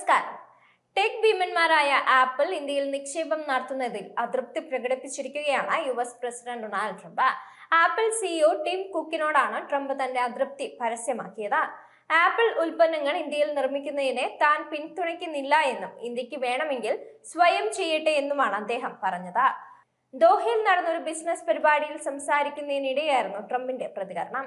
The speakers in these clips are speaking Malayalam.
നമസ്കാരം. ടെക് ഭീമന്മാരായ ആപ്പിൾ ഇന്ത്യയിൽ നിക്ഷേപം നടത്തുന്നതിൽ അതൃപ്തി പ്രകടിപ്പിച്ചിരിക്കുകയാണ് U S president Donald Trump. Apple CEO Tim കുക്കിനോടാണ് Trump തന്റെ അതൃപ്തി പരസ്യമാക്കിയത്. ആപ്പിൾ ഉൽപ്പന്നങ്ങൾ ഇന്ത്യയിൽ നിർമ്മിക്കുന്നതിനെ താൻ പിന്തുണയ്ക്കുന്നില്ല എന്നും ഇന്ത്യയ്ക്ക് വേണമെങ്കിൽ സ്വയം ചെയ്യട്ടെ എന്നുമാണ് അദ്ദേഹം പറഞ്ഞത്. ദോഹയിൽ നടന്ന ഒരു ബിസിനസ് പരിപാടിയിൽ സംസാരിക്കുന്നതിനിടെയായിരുന്നു ട്രംപിന്റെ പ്രതികരണം.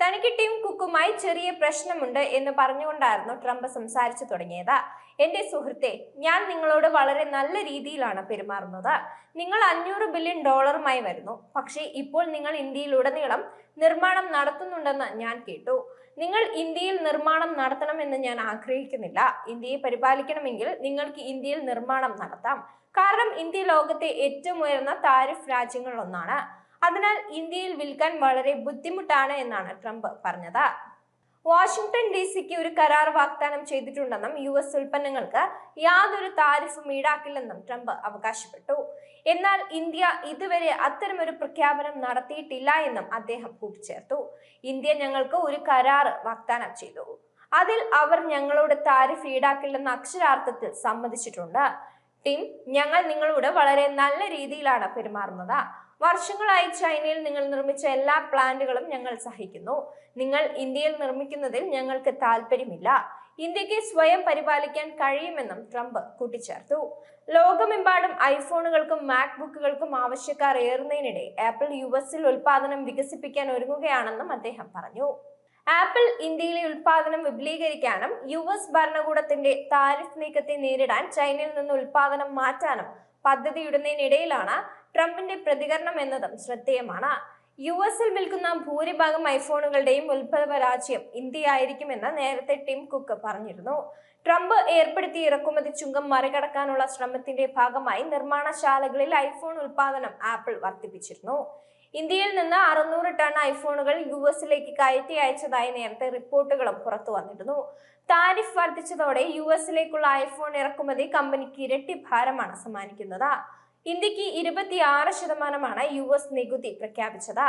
തനിക്ക് ടിം കുക്കുമായി ചെറിയ പ്രശ്നമുണ്ട് എന്ന് പറഞ്ഞുകൊണ്ടായിരുന്നു ട്രംപ് സംസാരിച്ചു തുടങ്ങിയത്. എന്റെ സുഹൃത്തെ ഞാൻ നിങ്ങളോട് വളരെ നല്ല രീതിയിലാണ് പെരുമാറുന്നത്. നിങ്ങൾ അഞ്ഞൂറ് ബില്യൺ ഡോളറുമായി വരുന്നു. പക്ഷേ ഇപ്പോൾ നിങ്ങൾ ഇന്ത്യയിൽ ഇന്ത്യയിലുടനീളം നിർമ്മാണം നടത്തുന്നുണ്ടെന്ന് ഞാൻ കേട്ടു. നിങ്ങൾ ഇന്ത്യയിൽ നിർമ്മാണം നടത്തണമെന്ന് ഞാൻ ആഗ്രഹിക്കുന്നില്ല. ഇന്ത്യയെ പരിപാലിക്കണമെങ്കിൽ നിങ്ങൾക്ക് ഇന്ത്യയിൽ നിർമ്മാണം നടത്താം. കാരണം ഇന്ത്യ ലോകത്തെ ഏറ്റവും ഉയർന്ന താരിഫ് രാജ്യങ്ങളിലൊന്നാണ്. അതിനാൽ ഇന്ത്യയിൽ വിൽക്കാൻ വളരെ ബുദ്ധിമുട്ടാണ് എന്നാണ് ട്രംപ് പറഞ്ഞത്. വാഷിംഗ്ടൺ ഡി സിക്ക് ഒരു കരാർ വാഗ്ദാനം ചെയ്തിട്ടുണ്ടെന്നും യു എസ് ഉൽപ്പന്നങ്ങൾക്ക് യാതൊരു താരിഫും ഈടാക്കില്ലെന്നും ട്രംപ് അവകാശപ്പെട്ടു. എന്നാൽ ഇന്ത്യ ഇതുവരെ അത്തരമൊരു പ്രഖ്യാപനം നടത്തിയിട്ടില്ല എന്നും അദ്ദേഹം കൂട്ടിച്ചേർത്തു. ഇന്ത്യ ഞങ്ങൾക്ക് ഒരു കരാർ വാഗ്ദാനം ചെയ്തു. അതിൽ അവർ ഞങ്ങളോട് താരിഫ് ഈടാക്കില്ലെന്ന അക്ഷരാർത്ഥത്തിൽ സമ്മതിച്ചിട്ടുണ്ട്. ടിം ഞങ്ങൾ നിങ്ങളോട് വളരെ നല്ല രീതിയിലാണ് പെരുമാറുന്നത്. വർഷങ്ങളായി ചൈനയിൽ നിങ്ങൾ നിർമ്മിച്ച എല്ലാ പ്ലാന്റുകളും ഞങ്ങൾ സഹിക്കുന്നു. നിങ്ങൾ ഇന്ത്യയിൽ നിർമ്മിക്കുന്നതിൽ ഞങ്ങൾക്ക് താല്പര്യമില്ല. ഇന്ത്യയ്ക്ക് സ്വയം പരിപാലിക്കാൻ കഴിയുമെന്നും ട്രംപ് കൂട്ടിച്ചേർത്തു. ലോകമെമ്പാടും ഐഫോണുകൾക്കും മാക്ബുക്കുകൾക്കും ആവശ്യക്കാർ ഏറുന്നതിനിടെ ആപ്പിൾ യു എസിൽ ഉൽപാദനം വികസിപ്പിക്കാൻ ഒരുങ്ങുകയാണെന്നും അദ്ദേഹം പറഞ്ഞു. ആപ്പിൾ ഇന്ത്യയിലെ ഉൽപാദനം വിപുലീകരിക്കാനും യു എസ് ഭരണകൂടത്തിന്റെ താരിഫ് നീക്കത്തെ നേരിടാൻ ചൈനയിൽ നിന്ന് ഉൽപാദനം മാറ്റാനും പദ്ധതിയിടുന്നതിനിടയിലാണ് ട്രംപിന്റെ പ്രതികരണം എന്നതും ശ്രദ്ധേയമാണ്. യു എസിൽ വിൽക്കുന്ന ഭൂരിഭാഗം ഐഫോണുകളുടെയും ഉത്ഭവ രാജ്യം ഇന്ത്യയായിരിക്കുമെന്ന് നേരത്തെ ടിം കുക്ക് പറഞ്ഞിരുന്നു. ട്രംപ് ഏർപ്പെടുത്തിയ ഇറക്കുമതി ചുങ്കം മറികടക്കാനുള്ള ശ്രമത്തിന്റെ ഭാഗമായി നിർമ്മാണശാലകളിൽ ഐഫോൺ ഉൽപാദനം ആപ്പിൾ വർദ്ധിപ്പിച്ചിരുന്നു. ഇന്ത്യയിൽ നിന്ന് അറുന്നൂറ് ടൺ ഐഫോണുകൾ യു എസിലേക്ക് കയറ്റി അയച്ചതായി നേരത്തെ റിപ്പോർട്ടുകളും പുറത്തു വന്നിരുന്നു. താരിഫ് വർദ്ധിച്ചതോടെ യു എസിലേക്കുള്ള ഐഫോൺ ഇറക്കുമതി കമ്പനിക്ക് ഇരട്ടി ഭാരമാണ് സമ്മാനിക്കുന്നത്. ഇന്ത്യയ്ക്ക് ഇരുപത്തിയാറ് ശതമാനമാണ് യു എസ് നികുതി പ്രഖ്യാപിച്ചത്.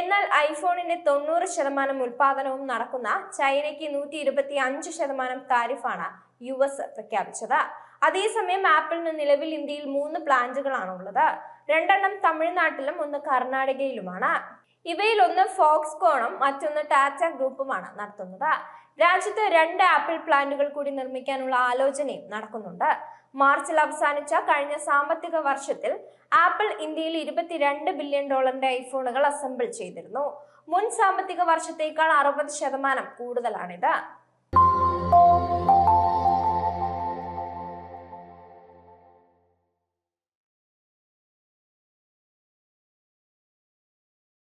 എന്നാൽ ഐഫോണിന്റെ തൊണ്ണൂറ് ശതമാനം ഉൽപാദനവും നടക്കുന്ന ചൈനയ്ക്ക് നൂറ്റി ഇരുപത്തി അഞ്ച് ശതമാനം താരിഫാണ് യു എസ് പ്രഖ്യാപിച്ചത്. അതേസമയം ആപ്പിളിന് നിലവിൽ ഇന്ത്യയിൽ മൂന്ന് പ്ലാന്റുകളാണ് ഉള്ളത് രണ്ടെണ്ണം തമിഴ്നാട്ടിലും ഒന്ന് കർണാടകയിലുമാണ്. ഇവയിൽ ഒന്ന് ഫോക്സ്കോണും മറ്റൊന്ന് ടാറ്റ ഗ്രൂപ്പുമാണ് നടത്തുന്നത്. രാജ്യത്ത് രണ്ട് ആപ്പിൾ പ്ലാന്റുകൾ കൂടി നിർമ്മിക്കാനുള്ള ആലോചനയും നടക്കുന്നുണ്ട്. മാർച്ചിൽ അവസാനിച്ച കഴിഞ്ഞ സാമ്പത്തിക വർഷത്തിൽ ആപ്പിൾ ഇന്ത്യയിൽ ഇരുപത്തിരണ്ട് ബില്യൺ ഡോളറിന്റെ ഐഫോണുകൾ അസംബിൾ ചെയ്തിരുന്നു. മുൻ സാമ്പത്തിക വർഷത്തേക്കാൾ അറുപത് ശതമാനം കൂടുതലാണിത്.